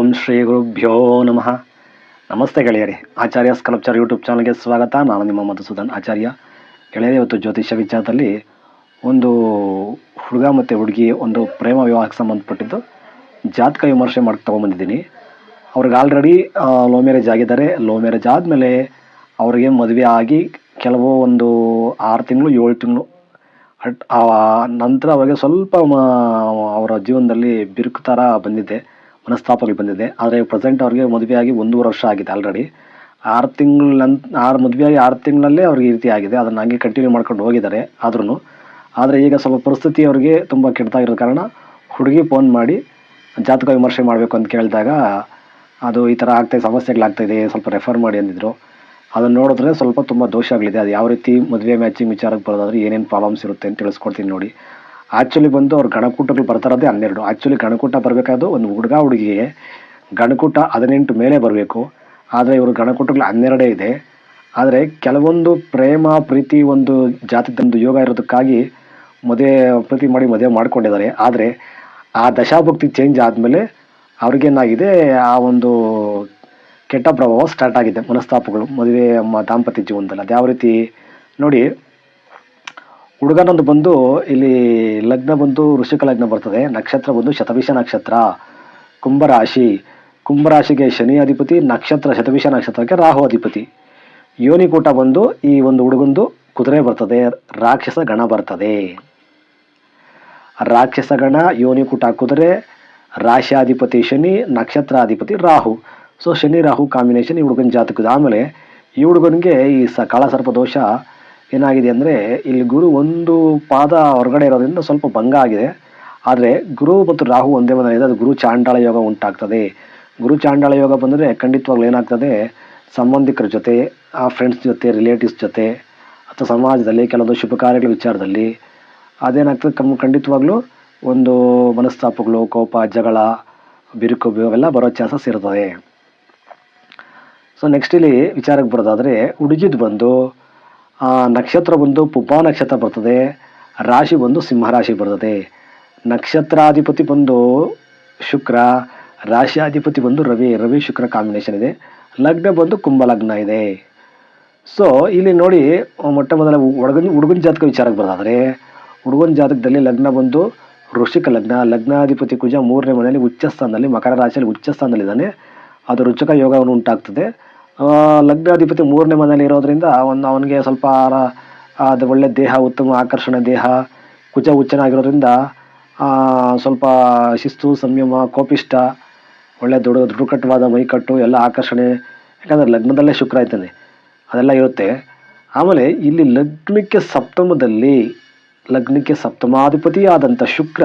ಓಂ ಶ್ರೀ ಗುರುಭ್ಯೋ ನಮಃ. ನಮಸ್ತೆ ಗೆಳೆಯರಿ. ಆಚಾರ್ಯ ಸ್ಕಲ್ಪ್ಚರ್ ಯೂಟ್ಯೂಬ್ ಚಾನಲ್ಗೆ ಸ್ವಾಗತ. ನಾನು ನಿಮ್ಮ ಮಧುಸೂದನ್ ಆಚಾರ್ಯ. ಗೆಳೆಯರಿ, ಇವತ್ತು ಜ್ಯೋತಿಷ್ಯ ವಿಚಾರದಲ್ಲಿ ಒಂದು ಹುಡುಗ ಮತ್ತು ಹುಡುಗಿ ಒಂದು ಪ್ರೇಮ ವಿವಾಹಕ್ಕೆ ಸಂಬಂಧಪಟ್ಟಿದ್ದು ಜಾತಕ ವಿಮರ್ಶೆ ಮಾಡಿ ತೊಗೊಂಬಂದಿದ್ದೀನಿ. ಅವ್ರಿಗೆ ಆಲ್ರೆಡಿ ಲೋ ಮ್ಯಾರೇಜ್ ಆಗಿದ್ದಾರೆ. ಲೋ ಮ್ಯಾರೇಜ್ ಆದಮೇಲೆ ಅವ್ರಿಗೆ ಮದುವೆ ಆಗಿ ಕೆಲವು ಒಂದು ಆರು ತಿಂಗಳು, ಏಳು ತಿಂಗಳು ಅಟ್ ನಂತರ ಅವರಿಗೆ ಸ್ವಲ್ಪ ಅವರ ಜೀವನದಲ್ಲಿ ಬಿರುಕು ಥರ ಬಂದಿದೆ. ಮನಸ್ತಾಪಗಳು ಬಂದಿದೆ. ಆದರೆ ಪ್ರೆಸೆಂಟ್ ಅವ್ರಿಗೆ ಮದುವೆಯಾಗಿ ಒಂದೂವರೆ ವರ್ಷ ಆಗಿದೆ ಆಲ್ರೆಡಿ ಆರು ತಿಂಗಳ ಆರು ಮದುವೆಯಾಗಿ ಆರು ತಿಂಗಳಲ್ಲೇ ಅವ್ರಿಗೆ ಈ ರೀತಿ ಆಗಿದೆ. ಅದನ್ನು ಹಂಗೆ ಕಂಟಿನ್ಯೂ ಮಾಡ್ಕೊಂಡು ಹೋಗಿದ್ದಾರೆ ಆದ್ರೂ ಆದರೆ ಈಗ ಸ್ವಲ್ಪ ಪರಿಸ್ಥಿತಿ ಅವರಿಗೆ ತುಂಬ ಕೆಡ್ತಾಗಿರೋ ಕಾರಣ ಹುಡುಗಿ ಫೋನ್ ಮಾಡಿ ಜಾತಕ ವಿಮರ್ಶೆ ಮಾಡಬೇಕು ಅಂತ ಕೇಳಿದಾಗ ಅದು ಈ ಥರ ಆಗ್ತಾಯಿದೆ ಸಮಸ್ಯೆಗಳಾಗ್ತಾಯಿದೆ ಸ್ವಲ್ಪ ರೆಫರ್ ಮಾಡಿ ಅಂದಿದ್ದರು ಅದನ್ನು ನೋಡಿದ್ರೆ ಸ್ವಲ್ಪ ತುಂಬ ದೋಷಗಳಿದೆ ಅದು ಯಾವ ರೀತಿ ಮದುವೆ ಮ್ಯಾಚಿಂಗ್ ವಿಚಾರಕ್ಕೆ ಬರೋದಾದ್ರೆ ಏನೇನು ಪ್ರಾಬ್ಲಮ್ಸ್ ಇರುತ್ತೆ ಅಂತ ತಿಳಿಸ್ಕೊಡ್ತೀನಿ ನೋಡಿ. ಆ್ಯಕ್ಚುಲಿ ಬಂದು ಅವ್ರು ಗಣಕೂಟಗಳು ಬರ್ತಾರದೇ ಹನ್ನೆರಡು. ಆ್ಯಕ್ಚುಲಿ ಗಣಕೂಟ ಬರಬೇಕಾದ್ರು ಒಂದು ಹುಡುಗ ಹುಡುಗಿಗೆ. ಗಣಕೂಟ ಹದಿನೆಂಟು ಮೇಲೆ ಬರಬೇಕು. ಆದರೆ ಇವರು ಗಣಕೂಟಗಳು ಹನ್ನೆರಡೇ ಇದೆ. ಆದರೆ ಕೆಲವೊಂದು ಪ್ರೇಮ, ಪ್ರೀತಿ ಒಂದು ಜಾತಿದೊಂದು ಯೋಗ ಇರೋದಕ್ಕಾಗಿ ಮದುವೆ, ಪ್ರೀತಿ ಮಾಡಿ ಮದುವೆ ಮಾಡ್ಕೊಂಡಿದ್ದಾರೆ. ಆದರೆ ಆ ದಶಾಭಕ್ತಿ ಚೇಂಜ್ ಆದಮೇಲೆ ಅವ್ರಿಗೇನಾಗಿದೆ ಆ ಒಂದು ಕೆಟ್ಟ ಪ್ರಭಾವ ಸ್ಟಾರ್ಟ್ ಆಗಿದೆ ಮನಸ್ತಾಪಗಳು, ಮದುವೆ ದಾಂಪತ್ಯ ಜೀವನದಲ್ಲಿ. ಅದು ಯಾವ ರೀತಿ ನೋಡಿ ಹುಡುಗನೊಂದು ಬಂದು ಇಲ್ಲಿ ಲಗ್ನ ಬಂದು ಋಷಿಕ ಲಗ್ನ ಬರ್ತದೆ. ನಕ್ಷತ್ರ ಬಂದು ಶತವಿಷ ನಕ್ಷತ್ರ, ಕುಂಭರಾಶಿ. ಕುಂಭರಾಶಿಗೆ ಶನಿ ಅಧಿಪತಿ, ನಕ್ಷತ್ರ ಶತವಿಷ ನಕ್ಷತ್ರಕ್ಕೆ ರಾಹು ಅಧಿಪತಿ. ಯೋನಿಕೂಟ ಬಂದು ಈ ಒಂದು ಹುಡುಗಂದು ಕುದುರೆ ಬರ್ತದೆ, ರಾಕ್ಷಸ ಗಣ ಬರ್ತದೆ. ರಾಕ್ಷಸ ಗಣ, ಯೋನಿಕೂಟ ಕುದುರೆ, ರಾಶ್ಯಾಧಿಪತಿ ಶನಿ, ನಕ್ಷತ್ರಾಧಿಪತಿ ರಾಹು. ಸೊ ಶನಿ, ರಾಹು ಕಾಂಬಿನೇಷನ್ ಈ ಹುಡುಗನ ಜಾತಕದ ಆಮೇಲೆ ಈ ಹುಡುಗನಿಗೆ ಈ ಸ ಕಾಳಸರ್ಪ ದೋಷ ಏನಾಗಿದೆ ಅಂದರೆ ಇಲ್ಲಿ ಗುರು ಒಂದು ಪಾದ ಹೊರಗಡೆ ಇರೋದ್ರಿಂದ ಸ್ವಲ್ಪ ಭಂಗ ಆಗಿದೆ. ಆದರೆ ಗುರು ಮತ್ತು ರಾಹು ಒಂದೇ ಬಂದರೆ ಅದು ಗುರು ಚಾಂಡಾಳ ಯೋಗ ಉಂಟಾಗ್ತದೆ. ಗುರು ಚಾಂಡಾಳ ಯೋಗ ಬಂದರೆ ಖಂಡಿತವಾಗ್ಲೂ ಏನಾಗ್ತದೆ? ಸಂಬಂಧಿಕರ ಜೊತೆ, ಆ ಫ್ರೆಂಡ್ಸ್ ಜೊತೆ ರಿಲೇಟಿವ್ಸ್ ಜೊತೆ, ಅಥವಾ ಸಮಾಜದಲ್ಲಿ ಕೆಲವೊಂದು ಶುಭ ಕಾರ್ಯಗಳ ವಿಚಾರದಲ್ಲಿ ಅದೇನಾಗ್ತದೆ? ಕಮ್ ಖಂಡಿತವಾಗ್ಲೂ ಒಂದು ಮನಸ್ತಾಪಗಳು, ಕೋಪ, ಜಗಳ, ಬಿರುಕು ಅವೆಲ್ಲ ಬರೋ ಚಾನ್ಸಸ್ ಇರ್ತದೆ ಸೊ ನೆಕ್ಸ್ಟ್ ಇಲ್ಲಿ ವಿಚಾರಕ್ಕೆ ಬರೋದಾದರೆ ಹುಡುಗಿದ್ ಬಂದು ನಕ್ಷತ್ರ ಬಂದು ಪುಬ್ಬ ನಕ್ಷತ್ರ ಬರ್ತದೆ, ರಾಶಿ ಬಂದು ಸಿಂಹರಾಶಿ ಬರ್ತದೆ. ನಕ್ಷತ್ರಾಧಿಪತಿ ಬಂದು ಶುಕ್ರ, ರಾಶಿಯಾಧಿಪತಿ ಬಂದು ರವಿ ರವಿ ಶುಕ್ರ ಕಾಂಬಿನೇಷನ್ ಇದೆ. ಲಗ್ನ ಬಂದು ಕುಂಭ ಲಗ್ನ ಇದೆ. ಸೊ ಇಲ್ಲಿ ನೋಡಿ, ಮೊಟ್ಟ ಮೊದಲ ಹುಡುಗನ ಹುಡುಗನ ಜಾತಕ ವಿಚಾರಕ್ಕೆ ಬರೋದಾದರೆ, ಹುಡುಗನ ಜಾತಕದಲ್ಲಿ ಲಗ್ನ ಬಂದು ಋಷಿಕ ಲಗ್ನ, ಲಗ್ನಾಧಿಪತಿ ಕುಜ ಮೂರನೇ ಮನೆಯಲ್ಲಿ ಉಚ್ಚ ಸ್ಥಾನದಲ್ಲಿ ಮಕರ ರಾಶಿಯಲ್ಲಿ ಉಚ್ಚ ಸ್ಥಾನದಲ್ಲಿದ್ದಾನೆ ಅದು ರುಚಕ ಯೋಗವನ್ನು ಉಂಟಾಗ್ತದೆ. ಲಗ್ನಾಧಿಪತಿ ಮೂರನೇ ಮನೆಯಲ್ಲಿ ಇರೋದ್ರಿಂದ ಅವನು ಅವನಿಗೆ ಸ್ವಲ್ಪ ಅದು ಒಳ್ಳೆ ದೇಹ, ಉತ್ತಮ ಆಕರ್ಷಣೆ ದೇಹ ಕುಚ ಹುಚ್ಚನಾಗಿರೋದ್ರಿಂದ ಸ್ವಲ್ಪ ಶಿಸ್ತು, ಸಂಯಮ ಕೋಪಿಷ್ಟ ಒಳ್ಳೆ ದೊಡ್ಡ ದೃಢಕಟ್ಟವಾದ ಮೈಕಟ್ಟು, ಎಲ್ಲ ಆಕರ್ಷಣೆ. ಯಾಕಂದರೆ ಲಗ್ನದಲ್ಲೇ ಶುಕ್ರ ಆಯ್ತಾನೆ ಅದೆಲ್ಲ ಇರುತ್ತೆ. ಆಮೇಲೆ ಇಲ್ಲಿ ಲಗ್ನಕ್ಕೆ ಸಪ್ತಮದಲ್ಲಿ ಲಗ್ನಕ್ಕೆ ಸಪ್ತಮಾಧಿಪತಿ ಆದಂಥ ಶುಕ್ರ,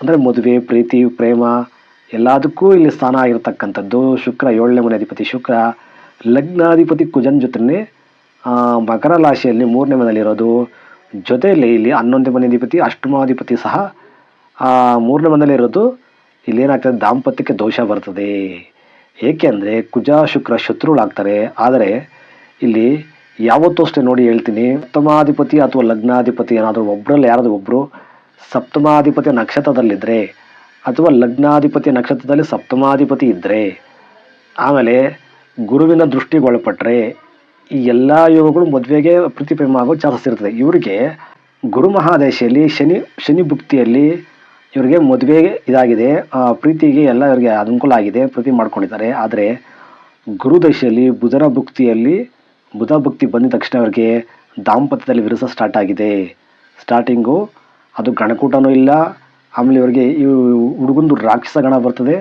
ಅಂದರೆ ಮದುವೆ, ಪ್ರೀತಿ, ಪ್ರೇಮ, ಎಲ್ಲದಕ್ಕೂ ಇಲ್ಲಿ ಸ್ಥಾನ ಆಗಿರ್ತಕ್ಕಂಥದ್ದು ಶುಕ್ರ, ಏಳನೇ ಮನೆ ಅಧಿಪತಿ ಶುಕ್ರ. ಲಗ್ನಾಧಿಪತಿ ಕುಜನ್ ಜೊತೆ ಮಕರ ರಾಶಿಯಲ್ಲಿ ಮೂರನೇ ಮನೆಯಲ್ಲಿರೋದು. ಜೊತೆಯಲ್ಲಿ ಇಲ್ಲಿ ಹನ್ನೊಂದನೇ ಅಧಿಪತಿ ಅಷ್ಟಮಾಧಿಪತಿ ಸಹ ಮೂರನೇ ಮನೆಯಲ್ಲಿ ಇರೋದು ಇಲ್ಲಿ ಏನಾಗ್ತದೆ ದಾಂಪತ್ಯಕ್ಕೆ ದೋಷ ಬರ್ತದೆ. ಏಕೆಂದರೆ ಕುಜ, ಶುಕ್ರ ಶತ್ರುಗಳಾಗ್ತಾರೆ. ಆದರೆ, ಇಲ್ಲಿ ಯಾವತ್ತೂ ಅಷ್ಟೇ ನೋಡಿ ಹೇಳ್ತೀನಿ ಉತ್ತಮಾಧಿಪತಿ ಅಥವಾ ಲಗ್ನಾಧಿಪತಿ ಏನಾದರೂ ಒಬ್ಬರಲ್ಲಿ ಯಾರಾದರೂ ಒಬ್ಬರು ಸಪ್ತಮಾಧಿಪತಿ ನಕ್ಷತ್ರದಲ್ಲಿದ್ದರೆ ಅಥವಾ ಲಗ್ನಾಧಿಪತಿ ನಕ್ಷತ್ರದಲ್ಲಿ ಸಪ್ತಮಾಧಿಪತಿ ಇದ್ದರೆ ಆಮೇಲೆ ಗುರುವಿನ ದೃಷ್ಟಿಗೆ ಒಳಪಟ್ಟರೆ ಈ ಎಲ್ಲ ಯೋಗಗಳು ಮದುವೆಗೆ ಪ್ರೀತಿಪ್ರೇಮ ಆಗೋ ಚಾನ್ಸಸ್ ಇರ್ತದೆ. ಇವರಿಗೆ ಗುರು ಮಹಾದೇಶಿಯಲ್ಲಿ, ಶನಿ ಶನಿ ಭುಕ್ತಿಯಲ್ಲಿ ಇವರಿಗೆ ಮದುವೆ ಇದಾಗಿದೆ. ಪ್ರೀತಿಗೆ ಎಲ್ಲ ಇವರಿಗೆ ಅನುಕೂಲ ಆಗಿದೆ, ಪ್ರೀತಿ ಮಾಡ್ಕೊಂಡಿದ್ದಾರೆ. ಆದರೆ ಗುರುದಶೆಯಲ್ಲಿ ಬುಧನ ಭುಕ್ತಿಯಲ್ಲಿ, ಬುಧ ಭುಕ್ತಿ ಬಂದ ತಕ್ಷಣ ಅವರಿಗೆ ದಾಂಪತ್ಯದಲ್ಲಿ ವಿರಸ ಸ್ಟಾರ್ಟ್ ಆಗಿದೆ. ಸ್ಟಾರ್ಟಿಂಗು ಅದು ಗಣಕೂಟನೂ ಇಲ್ಲ. ಆಮೇಲೆ ಇವರಿಗೆ ಹುಡುಗಂದು ರಾಕ್ಷಸ ಗಣ ಬರ್ತದೆ.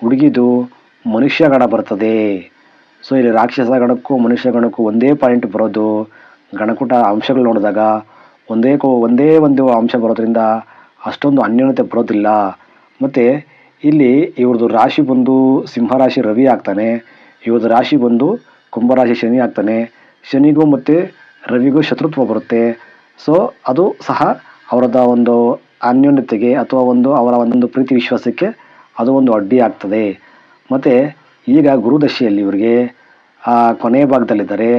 ಹುಡುಗಿದು ಮನುಷ್ಯ ಗಣ ಬರ್ತದೆ. ಸೊ ಇಲ್ಲಿ ರಾಕ್ಷಸ ಗಣಕ್ಕೂ ಮನುಷ್ಯ ಗಣಕ್ಕೂ ಒಂದೇ ಪಾಯಿಂಟ್ ಬರೋದು. ಗಣಕುಟ ಅಂಶಗಳು ನೋಡಿದಾಗ ಒಂದೇ ಕೋ, ಒಂದೇ ಒಂದು ಅಂಶ ಬರೋದ್ರಿಂದ ಅಷ್ಟೊಂದು ಅನ್ಯೋನ್ಯತೆ ಬರೋದಿಲ್ಲ. ಮತ್ತು ಇಲ್ಲಿ ಇವ್ರದ್ದು ರಾಶಿ ಬಂದು ಸಿಂಹರಾಶಿ ರವಿ ಆಗ್ತಾನೆ. ಇವ್ರದ್ದು ರಾಶಿ ಬಂದು ಕುಂಭರಾಶಿ ಶನಿ ಆಗ್ತಾನೆ. ಶನಿಗೂ ಮತ್ತು ರವಿಗೂ ಶತ್ರುತ್ವ ಬರುತ್ತೆ. ಸೊ ಅದು ಸಹ ಅವರದ ಒಂದು ಅನ್ಯೋನ್ಯತೆಗೆ ಅಥವಾ ಒಂದು ಅವರ ಒಂದೊಂದು ಪ್ರೀತಿ ವಿಶ್ವಾಸಕ್ಕೆ ಅದು ಒಂದು ಅಡ್ಡಿ ಆಗ್ತದೆ. ಮತ್ತು ಈಗ ಗುರುದಶೆಯಲ್ಲಿ ಇವರಿಗೆ ಆ ಕೊನೆಯ ಭಾಗದಲ್ಲಿದ್ದಾರೆ.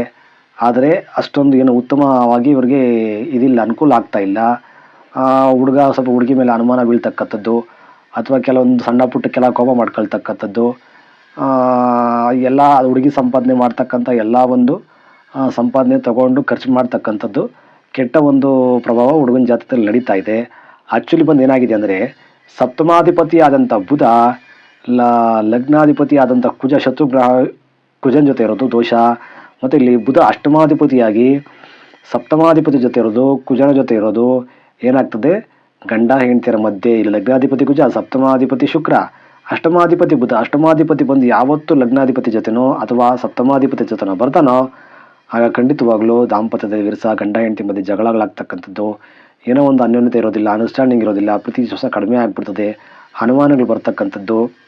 ಆದರೆ ಅಷ್ಟೊಂದು ಏನು ಉತ್ತಮವಾಗಿ ಇವರಿಗೆ ಇದಿಲ್ಲ, ಅನುಕೂಲ ಆಗ್ತಾ ಇಲ್ಲ. ಹುಡುಗ ಸ್ವಲ್ಪ ಹುಡುಗಿ ಮೇಲೆ ಅನುಮಾನ ಬೀಳ್ತಕ್ಕಂಥದ್ದು, ಅಥವಾ ಕೆಲವೊಂದು ಸಣ್ಣ ಪುಟ್ಟ ಕೆಲ ಕೋಪ ಮಾಡ್ಕೊಳ್ತಕ್ಕಂಥದ್ದು ಎಲ್ಲ ಹುಡುಗಿ ಸಂಪಾದನೆ ಮಾಡ್ತಕ್ಕಂಥ ಎಲ್ಲ ಒಂದು ಸಂಪಾದನೆ ತಗೊಂಡು ಖರ್ಚು ಮಾಡ್ತಕ್ಕಂಥದ್ದು ಕೆಟ್ಟ ಒಂದು ಪ್ರಭಾವ ಹುಡುಗನ ಜಾತಕದಲ್ಲಿ ನಡೀತಾ ಇದೆ. ಆ್ಯಕ್ಚುಲಿ ಬಂದು ಏನಾಗಿದೆ ಅಂದರೆ ಸಪ್ತಮಾಧಿಪತಿ ಆದಂಥ ಬುಧ ಲ ಲಗ್ನಾಧಿಪತಿ ಆದಂಥ ಕುಜ ಶತ್ರುಗ್ರಹ ಕುಜನ್ ಜೊತೆ ಇರೋದು ದೋಷ. ಮತ್ತು ಇಲ್ಲಿ ಬುಧ ಅಷ್ಟಮಾಧಿಪತಿಯಾಗಿ ಸಪ್ತಮಾಧಿಪತಿ ಜೊತೆ ಇರೋದು, ಕುಜನ ಜೊತೆ ಇರೋದು. ಏನಾಗ್ತದೆ? ಗಂಡ, ಹೆಂಡತಿಯರ ಮಧ್ಯೆ ಇಲ್ಲಿ ಲಗ್ನಾಧಿಪತಿ ಕುಜ, ಸಪ್ತಮಾಧಿಪತಿ ಶುಕ್ರ. ಅಷ್ಟಮಾಧಿಪತಿ ಬುಧ, ಅಷ್ಟಮಾಧಿಪತಿ ಬಂದು ಯಾವತ್ತು ಲಗ್ನಾಧಿಪತಿ ಜೊತೆನೋ ಅಥವಾ ಸಪ್ತಮಾಧಿಪತಿ ಜೊತೆನೋ ಬರ್ತಾನೋ, ಆಗ ಖಂಡಿತವಾಗ್ಲೂ ದಾಂಪತ್ಯದ ವಿರಸ, ಗಂಡ, ಹೆಂಡತಿ ಮಧ್ಯೆ ಜಗಳಗಳಾಗ್ತಕ್ಕಂಥದ್ದು. ಏನೋ ಒಂದು ಅನ್ಯೋನ್ಯತೆ ಇರೋದಿಲ್ಲ ಅಂಡರ್ಸ್ಟ್ಯಾಂಡಿಂಗ್ ಇರೋದಿಲ್ಲ, ಪ್ರತಿ ದಿವಸ ಕಡಿಮೆ ಆಗಿಬಿಡ್ತದೆ, ಅನುಮಾನಗಳು ಬರ್ತಕ್ಕಂಥದ್ದು.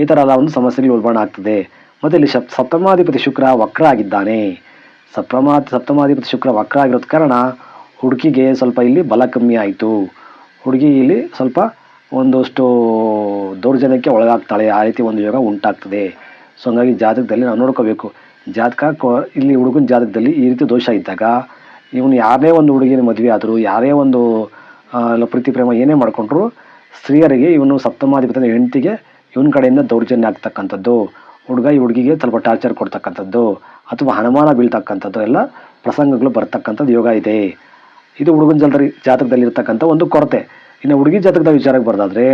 ಈ ಥರದ ಒಂದು ಸಮಸ್ಯೆಗಳು ಉಲ್ಬಣ ಆಗ್ತದೆ. ಮತ್ತು ಇಲ್ಲಿ ಶಪ್ ಸಪ್ತಮಾಧಿಪತಿ ಶುಕ್ರ ವಕ್ರ ಆಗಿದ್ದಾನೆ. ಸಪ್ತಮಾ ಸಪ್ತಮಾಧಿಪತಿ ಶುಕ್ರ ವಕ್ರ ಆಗಿರೋದ ಕಾರಣ ಹುಡುಗಿಗೆ ಸ್ವಲ್ಪ ಇಲ್ಲಿ ಬಲ ಕಮ್ಮಿ ಆಯಿತು. ಹುಡುಗಿ ಇಲ್ಲಿ ಸ್ವಲ್ಪ ಒಂದಷ್ಟು ದೌರ್ಜನ್ಯಕ್ಕೆ ಒಳಗಾಗ್ತಾಳೆ. ಆ ರೀತಿ ಒಂದು ಯೋಗ ಉಂಟಾಗ್ತದೆ. ಸೊ ಹಂಗಾಗಿ ಜಾತಕದಲ್ಲಿ ನಾವು ನೋಡ್ಕೋಬೇಕು. ಜಾತಕ ಇಲ್ಲಿ ಹುಡುಗನ ಜಾತಕದಲ್ಲಿ ಈ ರೀತಿ ದೋಷ ಇದ್ದಾಗ ಇವನು ಯಾರೇ ಒಂದು ಹುಡುಗಿನ ಮದುವೆ ಆದರೂ, ಯಾರೇ ಒಂದು ಪ್ರೀತಿ ಪ್ರೇಮ ಏನೇ ಮಾಡಿಕೊಂಡ್ರು, ಸ್ತ್ರೀಯರಿಗೆ ಇವನು ಸಪ್ತಮಾಧಿಪತಿ ಹೆಂಡತಿಗೆ ಇವನ ಕಡೆಯಿಂದ ದೌರ್ಜನ್ಯ ಆಗ್ತಕ್ಕಂಥದ್ದು, ಹುಡುಗ ಈ ಹುಡುಗಿಗೆ ಸ್ವಲ್ಪ ಟಾರ್ಚರ್ ಕೊಡ್ತಕ್ಕಂಥದ್ದು, ಅಥವಾ ಅನುಮಾನ ಬೀಳ್ತಕ್ಕಂಥದ್ದು, ಎಲ್ಲ ಪ್ರಸಂಗಗಳು ಬರ್ತಕ್ಕಂಥದ್ದು ಯೋಗ ಇದೆ. ಇದು ಹುಡುಗನ ಜಾತಕದಲ್ಲಿ ಜಾತಕದಲ್ಲಿ ಇರ್ತಕ್ಕಂಥ ಒಂದು ಕೊರತೆ. ಇನ್ನು ಹುಡುಗಿ ಜಾತಕದ ವಿಚಾರಕ್ಕೆ ಬರೋದಾದ್ರೆ,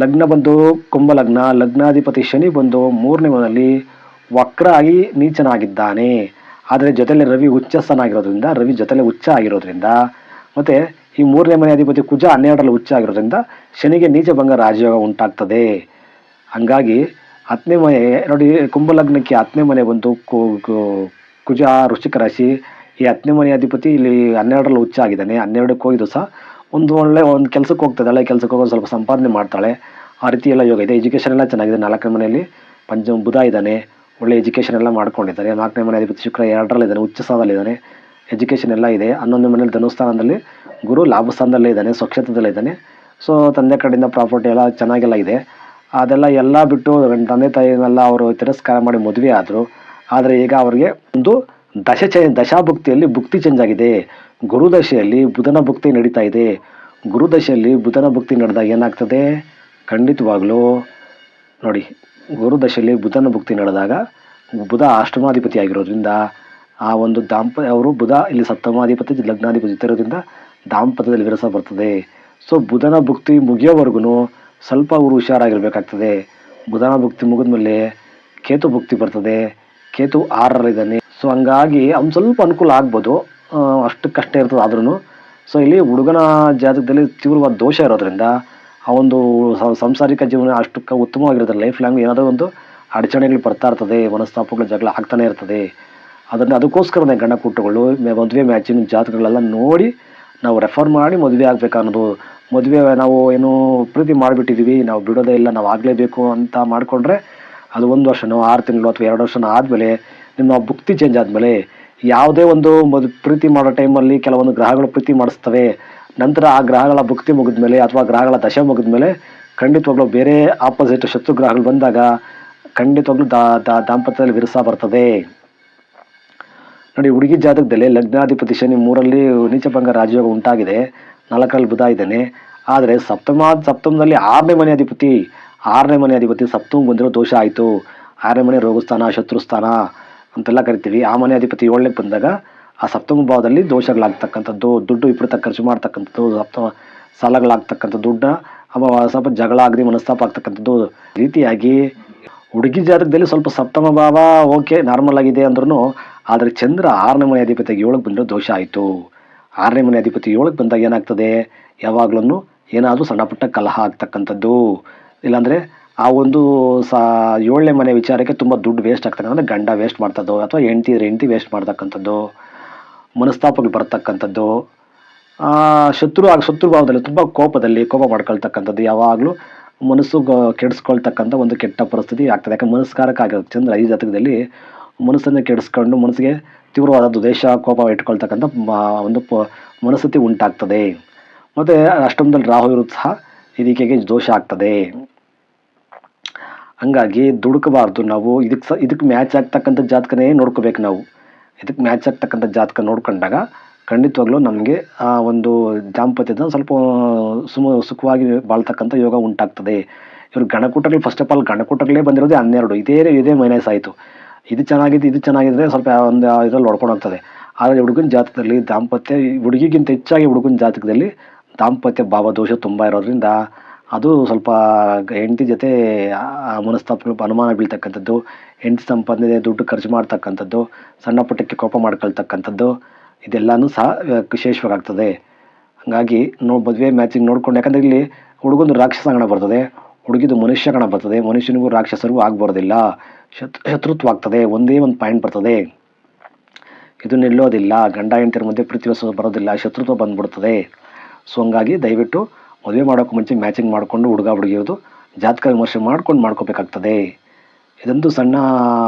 ಲಗ್ನ ಬಂದು ಕುಂಭ ಲಗ್ನ, ಲಗ್ನಾಧಿಪತಿ ಶನಿ ಬಂದು ಮೂರನೇ ಮನೆಯಲ್ಲಿ ವಕ್ರ ಆಗಿ ನೀಚನಾಗಿದ್ದಾನೆ. ಆದರೆ ಜೊತೆಲೆ ರವಿ ಉಚ್ಚಸ್ಥನಾಗಿರೋದ್ರಿಂದ ರವಿ ಜೊತೆಲೆ ಉಚ್ಚ ಆಗಿರೋದ್ರಿಂದ, ಮತ್ತು ಈ ಮೂರನೇ ಮನೆ ಅಧಿಪತಿ ಕುಜ ಹನ್ನೆರಡರಲ್ಲಿ ಉಚ್ಚ ಆಗಿರೋದ್ರಿಂದ ಶನಿಗೆ ನೀಚ ಭಂಗ ರಾಜಯೋಗ ಉಂಟಾಗ್ತದೆ. ಹಂಗಾಗಿ ಹತ್ತನೇ ಮನೆ, ನೋಡಿ, ಕುಂಭಲಗ್ನಕ್ಕೆ ಹತ್ತನೇ ಮನೆ ಬಂತು ಕುಜ ವೃಶ್ಚಿಕ ರಾಶಿ, ಈ ಹತ್ತನೇ ಮನೆ ಅಧಿಪತಿ ಇಲ್ಲಿ ಹನ್ನೆರಡರಲ್ಲಿ ಉಚ್ಚ ಆಗಿದ್ದಾನೆ. ಹನ್ನೆರಡಕ್ಕೆ ಹೋಗಿದ್ದು ಸಹ ಒಂದು ಒಳ್ಳೆ ಒಂದು ಕೆಲಸಕ್ಕೆ ಹೋಗ್ತದಲ್ಲ ಕೆಲಸಕ್ಕೆ ಹೋಗೋದು ಸ್ವಲ್ಪ ಸಂಪಾದನೆ ಮಾಡ್ತಾಳೆ. ಆ ರೀತಿ ಎಲ್ಲ ಯೋಗ ಇದೆ. ಎಜುಕೇಷನ್ ಎಲ್ಲ ಚೆನ್ನಾಗಿದೆ. ನಾಲ್ಕನೇ ಮನೆಯಲ್ಲಿ ಪಂಚಮ ಬುಧ ಇದ್ದಾನೆ. ಒಳ್ಳೆ ಎಜುಕೇಷನ್ ಎಲ್ಲ ಮಾಡ್ಕೊಂಡಿದ್ದಾರೆ. ನಾಲ್ಕನೇ ಮನೆ ಅಧಿಪತಿ ಶುಕ್ರ ಎರಡರಲ್ಲಿದ್ದಾನೆ ಉಚ್ಚ ಸ್ಥಾನದಲ್ಲಿದ್ದಾನೆ ಎಜುಕೇಷನ್ ಎಲ್ಲ ಇದೆ. ಹನ್ನೊಂದನೇ ಮನೇಲಿ ಧನುಸ್ಥಾನದಲ್ಲಿ ಗುರು ಲಾಭ ಸ್ಥಾನದಲ್ಲೇ ಇದ್ದಾನೆ. ಸ್ವಕ್ಷೇತ್ರದಲ್ಲೇ ಇದ್ದಾನೆ. ಸೊ ತಂದೆ ಕಡೆಯಿಂದ ಪ್ರಾಪರ್ಟಿ ಎಲ್ಲ ಚೆನ್ನಾಗೆಲ್ಲ ಇದೆ. ಅದೆಲ್ಲ ಎಲ್ಲ ಬಿಟ್ಟು ತಂದೆ ತಾಯಿನೆಲ್ಲ ಅವರು ತಿರಸ್ಕಾರ ಮಾಡಿ ಮದುವೆ ಆದರು. ಆದರೆ ಈಗ ಅವರಿಗೆ ಒಂದು ದಶ ಚೇ, ದಶಾಭುಕ್ತಿಯಲ್ಲಿ ಭುಕ್ತಿ ಚೇಂಜ್ ಆಗಿದೆ. ಗುರುದಶೆಯಲ್ಲಿ ಬುಧನ ಭುಕ್ತಿ ನಡೀತಾ ಇದೆ. ಗುರುದಶೆಯಲ್ಲಿ ಬುಧನ ಭುಕ್ತಿ ನಡೆದಾಗ ಏನಾಗ್ತದೆ? ಖಂಡಿತವಾಗ್ಲೂ ನೋಡಿ, ಗುರುದಶೆಯಲ್ಲಿ ಬುಧನ ಭುಕ್ತಿ ನಡೆದಾಗ ಬುಧ ಅಷ್ಟಮಾಧಿಪತಿ ಆಗಿರೋದ್ರಿಂದ ಆ ಒಂದು ದಾಂಪ ಅವರು ಬುಧ ಇಲ್ಲಿ ಸಪ್ತಮಾಧಿಪತಿ, ಲಗ್ನಾಧಿಪತಿ ಇರೋದ್ರಿಂದ ದಾಂಪತ್ಯದಲ್ಲಿ ವಿರಸ ಬರ್ತದೆ. ಸೊ ಬುಧನ ಭುಕ್ತಿ ಮುಗಿಯೋವರೆಗೂ ಸ್ವಲ್ಪ ಅವರು ಹುಷಾರಾಗಿರ್ಬೇಕಾಗ್ತದೆ. ಬುಧನ ಭಕ್ತಿ ಮುಗಿದ್ಮೇಲೆ ಕೇತು ಭಕ್ತಿ ಬರ್ತದೆ. ಕೇತು ಆರರಲ್ಲಿದ್ದಾನೆ. ಸೊ ಹಂಗಾಗಿ ಅವ್ನು ಸ್ವಲ್ಪ ಅನುಕೂಲ ಆಗ್ಬೋದು. ಅಷ್ಟಕ್ಕಷ್ಟೇ ಇರ್ತದೆ ಆದ್ರೂ ಸೊ ಇಲ್ಲಿ ಹುಡುಗನ ಜಾತಕದಲ್ಲಿ ತೀವ್ರವಾದ ದೋಷ ಇರೋದ್ರಿಂದ ಆ ಒಂದು ಸಾಂಸಾರಿಕ ಜೀವನ ಅಷ್ಟಕ್ಕೆ ಉತ್ತಮವಾಗಿರೋದಿಲ್ಲ ಲೈಫ್ ಲಾಂಗ್ ಏನಾದರೂ ಒಂದು ಅಡಚಣೆಗಳು ಬರ್ತಾ ಇರ್ತದೆ. ಮನಸ್ತಾಪಗಳು ಜಗಳ ಆಗ್ತಾನೆ ಇರ್ತದೆ. ಅದನ್ನು ಅದಕ್ಕೋಸ್ಕರನೇ ಗಂಡ ಕೂಟಗಳು ಮದುವೆ ಮ್ಯಾಚಿನ ಜಾತಕಗಳೆಲ್ಲ ನೋಡಿ ನಾವು ರೆಫರ್ ಮಾಡಿ ಮದುವೆ ಆಗಬೇಕು ಅನ್ನೋದು ಮದುವೆ ನಾವು ಏನು ಪ್ರೀತಿ ಮಾಡಿಬಿಟ್ಟಿದ್ದೀವಿ ನಾವು ಬಿಡೋದೇ ಇಲ್ಲ, ನಾವು ಆಗಲೇಬೇಕು ಅಂತ ಮಾಡಿಕೊಂಡ್ರೆ ಅದು ಒಂದು ವರ್ಷನೋ, ಆರು ತಿಂಗಳು ಅಥವಾ ಎರಡು ವರ್ಷನೋ ಆದಮೇಲೆ ನಿಮ್ಮ ಭುಕ್ತಿ ಚೇಂಜ್ ಆದಮೇಲೆ ಯಾವುದೇ ಒಂದು ಮದು, ಪ್ರೀತಿ ಮಾಡೋ ಟೈಮಲ್ಲಿ ಕೆಲವೊಂದು ಗ್ರಹಗಳು ಪ್ರೀತಿ ಮಾಡಿಸ್ತವೆ. ನಂತರ ಆ ಗ್ರಹಗಳ ಭುಕ್ತಿ ಮುಗಿದ್ಮೇಲೆ ಅಥವಾ ಗ್ರಹಗಳ ದಶೆ ಮುಗಿದ್ಮೇಲೆ ಖಂಡಿತವಾಗ್ಲೂ ಬೇರೆ ಆಪೋಸಿಟ್ ಶತ್ರು ಗ್ರಹಗಳು ಬಂದಾಗ ಖಂಡಿತವಾಗ್ಲೂ ದಾ ದಾಂಪತ್ಯದಲ್ಲಿ ವಿರಸ ಬರ್ತದೆ. ನೋಡಿ, ಹುಡುಗಿ ಜಾತಕದಲ್ಲಿ ಲಗ್ನಾಧಿಪತಿ ಶನಿ ಮೂರಲ್ಲಿ ನೀಚಭಂಗ ರಾಜಯೋಗ ಉಂಟಾಗಿದೆ. ನಾಲ್ಕರಲ್ಲಿ ಬುಧ ಇದ್ದಾನೆ. ಆದರೆ ಸಪ್ತಮ, ಸಪ್ತಮದಲ್ಲಿ ಆರನೇ ಮನೆ ಅಧಿಪತಿ, ಆರನೇ ಮನೆ ಅಧಿಪತಿ ಸಪ್ತಮ ಬಂದಿರೋ ದೋಷ ಆಯಿತು. ಆರನೇ ಮನೆ ರೋಗಸ್ಥಾನ, ಶತ್ರುಸ್ಥಾನ ಅಂತೆಲ್ಲ ಕರಿತೀವಿ. ಆ ಮನೆ ಅಧಿಪತಿ ಏಳನೇ ಬಂದಾಗ ಆ ಸಪ್ತಮ ಭಾವದಲ್ಲಿ ದೋಷಗಳಾಗ್ತಕ್ಕಂಥದ್ದು, ದುಡ್ಡು ವಿಪರೀತ ಖರ್ಚು ಮಾಡ್ತಕ್ಕಂಥದ್ದು, ಸಪ್ತಮ ಸಾಲಗಳಾಗ್ತಕ್ಕಂಥ ದುಡ್ಡನ್ನ ಸ್ವಲ್ಪ ಜಗಳ ಆಗದೆ ಮನಸ್ತಾಪ ಆಗ್ತಕ್ಕಂಥದ್ದು ರೀತಿಯಾಗಿ ಹುಡುಗಿ ಜಾತಕದಲ್ಲಿ ಸ್ವಲ್ಪ ಸಪ್ತಮ ಭಾವ, ಓಕೆ ನಾರ್ಮಲ್ ಆಗಿದೆ ಅಂದ್ರೂ ಆದರೆ ಚಂದ್ರ ಆರನೇ ಮನೆ ಅಧಿಪತಿಗೆ ಏಳಕ್ಕೆ ಬಂದಿರೋ ದೋಷ ಆಯಿತು. ಆರನೇ ಮನೆ ಅಧಿಪತಿ ಏಳಕ್ಕೆ ಬಂದಾಗ ಏನಾಗ್ತದೆ? ಯಾವಾಗಲೂ ಏನಾದರೂ ಸಣ್ಣ ಪುಟ್ಟ ಕಲಹ ಆಗ್ತಕ್ಕಂಥದ್ದು. ಇಲ್ಲಾಂದರೆ ಆ ಒಂದು ಸಾ ಏಳನೇ ಮನೆ ವಿಚಾರಕ್ಕೆ ತುಂಬ ದುಡ್ಡು ವೇಸ್ಟ್ ಆಗ್ತಕ್ಕಂಥ ಗಂಡ ವೇಸ್ಟ್ ಮಾಡ್ತದ್ದು, ಅಥವಾ ಹೆಂಡತಿ ಹೆಂಡತಿ ವೇಸ್ಟ್ ಮಾಡ್ತಕ್ಕಂಥದ್ದು, ಮನಸ್ತಾಪಗಳು ಬರ್ತಕ್ಕಂಥದ್ದು ಶತ್ರು ಆಗ, ಶತ್ರು ಭಾವದಲ್ಲಿ, ತುಂಬ ಕೋಪದಲ್ಲಿ ಕೋಪ ಮಾಡ್ಕೊಳ್ತಕ್ಕಂಥದ್ದು, ಯಾವಾಗಲೂ ಮನಸ್ಸು ಕೆಡಿಸ್ಕೊಳ್ತಕ್ಕಂಥ ಒಂದು ಕೆಟ್ಟ ಪರಿಸ್ಥಿತಿ ಆಗ್ತದೆ. ಯಾಕಂದ್ರೆ ಮನಸ್ಕಾರಕ್ಕಾಗಿರುತ್ತೆ. ಚಂದ್ರ ಐದು ಜಾತಕದಲ್ಲಿ ಮನಸ್ಸನ್ನು ಕೆಡಿಸ್ಕೊಂಡು ಮನಸ್ಸಿಗೆ ತೀವ್ರವಾದ ದ್ವೇಷ, ಕೋಪ ಇಟ್ಕೊಳ್ತಕ್ಕಂಥ ಒಂದು ಪ, ಮನಸ್ಥಿತಿ ಉಂಟಾಗ್ತದೆ. ಮತ್ತು ಅಷ್ಟೊಂದಲ್ಲಿ ರಾಹು ಇರೋದು ಸಹ ಇದಕ್ಕೆ ದೋಷ ಆಗ್ತದೆ. ಹಂಗಾಗಿ ದುಡುಕಬಾರ್ದು ನಾವು. ಇದಕ್ಕೆ ಸ ಇದಕ್ಕೆ ಮ್ಯಾಚ್ ಆಗ್ತಕ್ಕಂಥ ಜಾತಕನೇ ನೋಡ್ಕೋಬೇಕು ನಾವು. ಇದಕ್ಕೆ ಮ್ಯಾಚ್ ಆಗ್ತಕ್ಕಂಥ ಜಾತಕ ನೋಡ್ಕೊಂಡಾಗ ಖಂಡಿತವಾಗ್ಲೂ ನಮಗೆ, ಆ, ಒಂದು ದಾಂಪತ್ಯದ ಸ್ವಲ್ಪ ಸುಮ, ಸುಖವಾಗಿ ಬಾಳ್ತಕ್ಕಂಥ ಯೋಗ ಉಂಟಾಗ್ತದೆ. ಇವರು ಗಣಕೂಟಗಳು ಫಸ್ಟ್ ಆಫ್ ಆಲ್ ಗಣಕೂಟಗಳೇ ಬಂದಿರೋದೇ ಹನ್ನೆರಡು. ಇದೇ ಇದೇ ಮೈನಸ್ ಆಯಿತು. ಇದು ಚೆನ್ನಾಗಿದೆ, ಇದು ಚೆನ್ನಾಗಿದ್ರೆ ಸ್ವಲ್ಪ ಒಂದು ಇದರಲ್ಲಿ ಹೊಡ್ಕೊಂಡು ಹೋಗ್ತದೆ. ಆದರೆ ಹುಡುಗನ ಜಾತಕದಲ್ಲಿ ದಾಂಪತ್ಯ ಹುಡುಗಿಗಿಂತ ಹೆಚ್ಚಾಗಿ ಹುಡುಗನ ಜಾತಕದಲ್ಲಿ ದಾಂಪತ್ಯ ಭಾವ ದೋಷ ತುಂಬ ಇರೋದ್ರಿಂದ ಅದು ಸ್ವಲ್ಪ ಹೆಂಡತಿ ಜೊತೆ ಮನಸ್ತಾಪ, ಅನುಮಾನ ಬೀಳ್ತಕ್ಕಂಥದ್ದು, ಹೆಂಡತಿ ಸಂಪಾದನೆ ದುಡ್ಡು ಖರ್ಚು ಮಾಡ್ತಕ್ಕಂಥದ್ದು, ಸಣ್ಣ ಪುಟ್ಟಕ್ಕೆ ಕೋಪ ಮಾಡ್ಕೊಳ್ತಕ್ಕಂಥದ್ದು, ಇದೆಲ್ಲನೂ ಸಹ ವಿಶೇಷವಾಗ್ತದೆ. ಹಾಗಾಗಿ ನೋ, ಮದುವೆ ಮ್ಯಾಚಿಂಗ್ ನೋಡ್ಕೊಂಡು, ಯಾಕಂದರೆ ಇಲ್ಲಿ ಹುಡುಗಂದು ರಾಕ್ಷಸ ಗಣ ಬರ್ತದೆ, ಹುಡುಗಿದು ಮನುಷ್ಯ ಗಣ ಬರ್ತದೆ, ಮನುಷ್ಯನಿಗೂ ರಾಕ್ಷಸರಿಗೂ ಆಗ್ಬರೋದಿಲ್ಲ. ಶತ್ ಶತ್ರುತ್ವ ಆಗ್ತದೆ ಒಂದೇ ಒಂದು ಪಾಯಿಂಟ್ ಬರ್ತದೆ. ಇದು ನಿಲ್ಲೋದಿಲ್ಲ, ಗಂಡ ಹೆಂಡತಿರ ಮಧ್ಯೆ ಪ್ರೀತಿ ಬರೋದಿಲ್ಲ, ಶತ್ರುತ್ವ ಬಂದ್ಬಿಡ್ತದೆ. ಸೊ ಹಂಗಾಗಿ ದಯವಿಟ್ಟು ಮದುವೆ ಮಾಡೋಕ್ಕೆ ಮುಂಚೆ ಮ್ಯಾಚಿಂಗ್ ಮಾಡಿಕೊಂಡು ಹುಡುಗ ಹುಡುಗಿಯದು ಜಾತಕ ವಿಮರ್ಶೆ ಮಾಡ್ಕೊಂಡು ಮಾಡ್ಕೋಬೇಕಾಗ್ತದೆ. ಇದೊಂದು ಸಣ್ಣ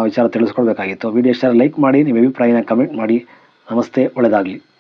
ವಿಚಾರ ತಿಳಿಸ್ಕೊಳ್ಬೇಕಾಗಿತ್ತು ವಿಡಿಯೋ ಇಷ್ಟ ಲೈಕ್ ಮಾಡಿ, ನಿಮ್ಮ ಅಭಿಪ್ರಾಯನ ಕಮೆಂಟ್ ಮಾಡಿ. ನಮಸ್ತೆ ಒಳ್ಳೆಯದಾಗಲಿ